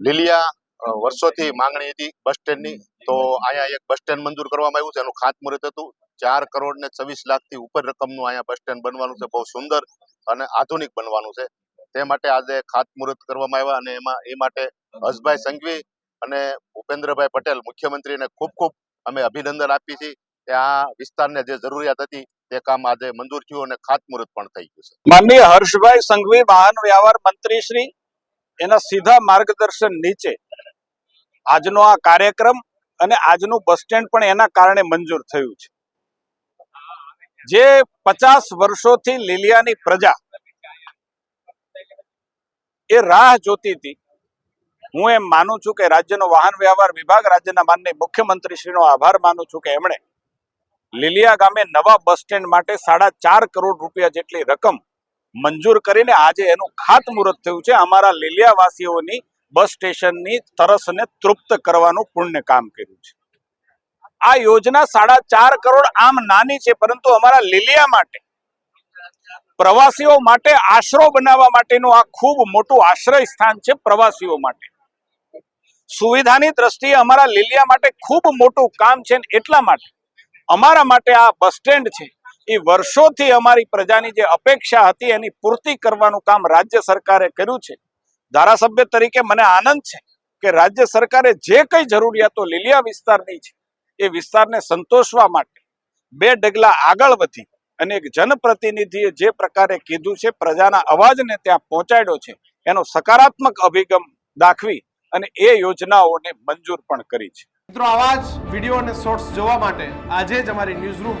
લીલિયા વર્ષોથી માંગણી હતી બસ સ્ટેન્ડની. તો અહીંયા એક બસ સ્ટેન્ડ મંજૂર કરવામાં આવ્યું છે. એનું ખાતમુહૂર્ત હતું. ચાર કરોડ ને છવ્વીસ લાખથી ઉપર રકમનું અહીંયા બસ સ્ટેન્ડ બનવાનું છે. બહુ સુંદર અને આધુનિક બનવાનું છે. તે માટે આજે ખાતમુહૂર્ત કરવામાં આવ્યા અને એમાં, એ માટે હસભાઈ સંઘવી અને ભૂપેન્દ્રભાઈ પટેલ, મુખ્યમંત્રીને ખૂબ ખૂબ અમે અભિનંદન આપીએ છીએ કે આ વિસ્તારને જે જરૂરિયાત હતી તે કામ આજે મંજૂર થયું અને ખાતમુહૂર્ત પણ થઈ ગયું છે. માનનીય હર્ષભાઈ સંઘવી વાહન વ્યવહાર મંત્રી શ્રી એના સીધા માર્ગદર્શન નીચે. આજનો આ કાર્યક્રમ અને આજનું બસ સ્ટેન્ડ પણ એના કારણે મંજૂર થયું છે. જે પચાસ વર્ષોથી લીલિયાની પ્રજા એ રાહ જોતી હતી. હું એમ માનું છું કે રાજ્યનો વાહન વ્યવહાર વિભાગ, રાજ્યના માનની મુખ્યમંત્રીશ્રીનો આભાર માનું છું કે એમણે લીલિયા ગામે નવા બસ સ્ટેન્ડ માટે સાડા ચાર કરોડ રૂપિયા જેટલી રકમ મંજૂર કરીને આજે એનું ખાતમુહૂર્ત થયું છે. અમારા લીલિયાવાસીઓની બસ સ્ટેશનની તરસને તૃપ્ત કરવાનું પુણ્ય કામ કર્યું છે. આ યોજના સાડા ચાર કરોડ આમ નાની છે, પરંતુ અમારા લીલિયા માટે, પ્રવાસીઓ માટે, આશરો બનાવવા માટેનું આ ખૂબ મોટું આશ્રય સ્થાન છે પ્રવાસીઓ માટે. સુવિધાની દ્રષ્ટિએ અમારા લીલિયા માટે ખૂબ મોટું કામ છે એટલા માટે, અમારા માટે આ બસ સ્ટેન્ડ છે એ વર્ષોથી અમારી પ્રજાની જે અપેક્ષા હતી એની પૂર્તિ કરવાનું કામ રાજ્ય સરકારે કર્યું છે. ધારાસભ્ય તરીકે મને આનંદ છે કે રાજ્ય સરકારે જે કઈ જરૂરિયાતો લીલિયા વિસ્તારની છે, એ વિસ્તારને સંતોષવા માટે બે ડગલા આગળ વધી અને એક જનપ્રતિનિધિએ જે પ્રકારે કીધું છે, પ્રજાના અવાજને ત્યાં પહોંચાડ્યો છે, એનો સકારાત્મક અભિગમ દાખવી અને એ યોજનાઓને મંજૂર પણ કરી છે. મિત્રો, આવા જ વીડિયો અને શોર્ટ્સ જોવા માટે આજે જ અમારી ન્યૂઝ રૂમ